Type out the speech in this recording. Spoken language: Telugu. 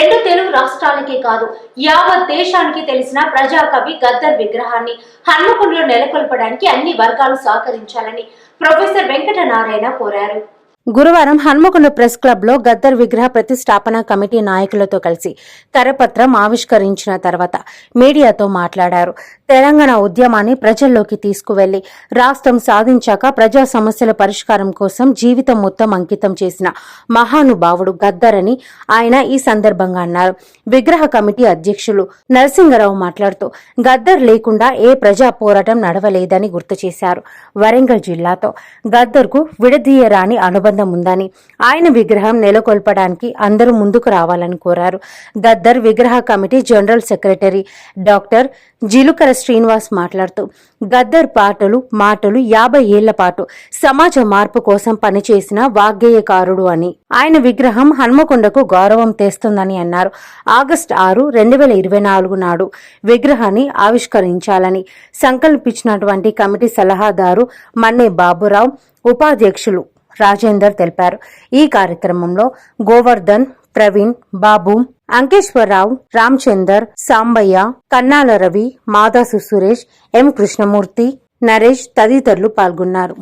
రెండు తెలుగు రాష్ట్రాలకే కాదు యావత్ దేశానికి తెలిసిన ప్రజాకవి గద్దర్ విగ్రహాన్ని హన్మకొండలో నెలకొల్పడానికి అన్ని వర్గాలు సహకరించాలని ప్రొఫెసర్ వెంకటనారాయణ కోరారు. గురువారం హన్మకొండ ప్రెస్ క్లబ్లో గద్దర్ విగ్రహ ప్రతిష్టాపన కమిటీ నాయకులతో కలిసి కరపత్రం ఆవిష్కరించిన తర్వాత మీడియాతో మాట్లాడారు. తెలంగాణ ఉద్యమాన్ని ప్రజల్లోకి తీసుకువెళ్ళి రాష్ట్రం సాధించాక ప్రజా సమస్యల పరిష్కారం కోసం జీవితం మొత్తం అంకితం చేసిన మహానుభావుడు గద్దర్ అని ఆయన ఈ సందర్భంగా అన్నారు. విగ్రహ కమిటీ అధ్యక్షులు నరసింగరావు మాట్లాడుతూ గద్దర్ లేకుండా ఏ ప్రజా పోరాటం నడవలేదని గుర్తు చేశారు. వరంగల్ జిల్లాతో గద్దర్కు విడదీయరాని అనుబంధం ఉందని ఆయన విగ్రహం నెలకొల్పడానికి అందరూ ముందుకు రావాలని కోరారు. గద్దర్ విగ్రహ committee general secretary doctor Jilukara Srinivas మాట్లాడుతూ గద్దర్ పాటలు మాటలు యాభై ఏళ్ళ పాటు సమాజ మార్పు కోసం పనిచేసిన వాగ్గేయకారుడు అని ఆయన విగ్రహం హన్మకొండకు గౌరవం తెస్తుందని అన్నారు. ఆగస్ట్ ఆరు రెండు వేల ఇరవై నాలుగు నాడు విగ్రహాన్ని ఆవిష్కరించాలని సంకల్పించినటువంటి కమిటీ సలహాదారు మన్నే బాబురావు ఉపాధ్యక్షులు రాజేందర్ తెలిపారు. ఈ కార్యక్రమంలో గోవర్ధన్ ప్రవీణ్ బాబు అంకేశ్వరరావు రామచందర్ సాంబయ్య కన్నాల రవి మాదాసు సురేష్ ఎం కృష్ణమూర్తి నరేష్ తదితరులు పాల్గొన్నారు.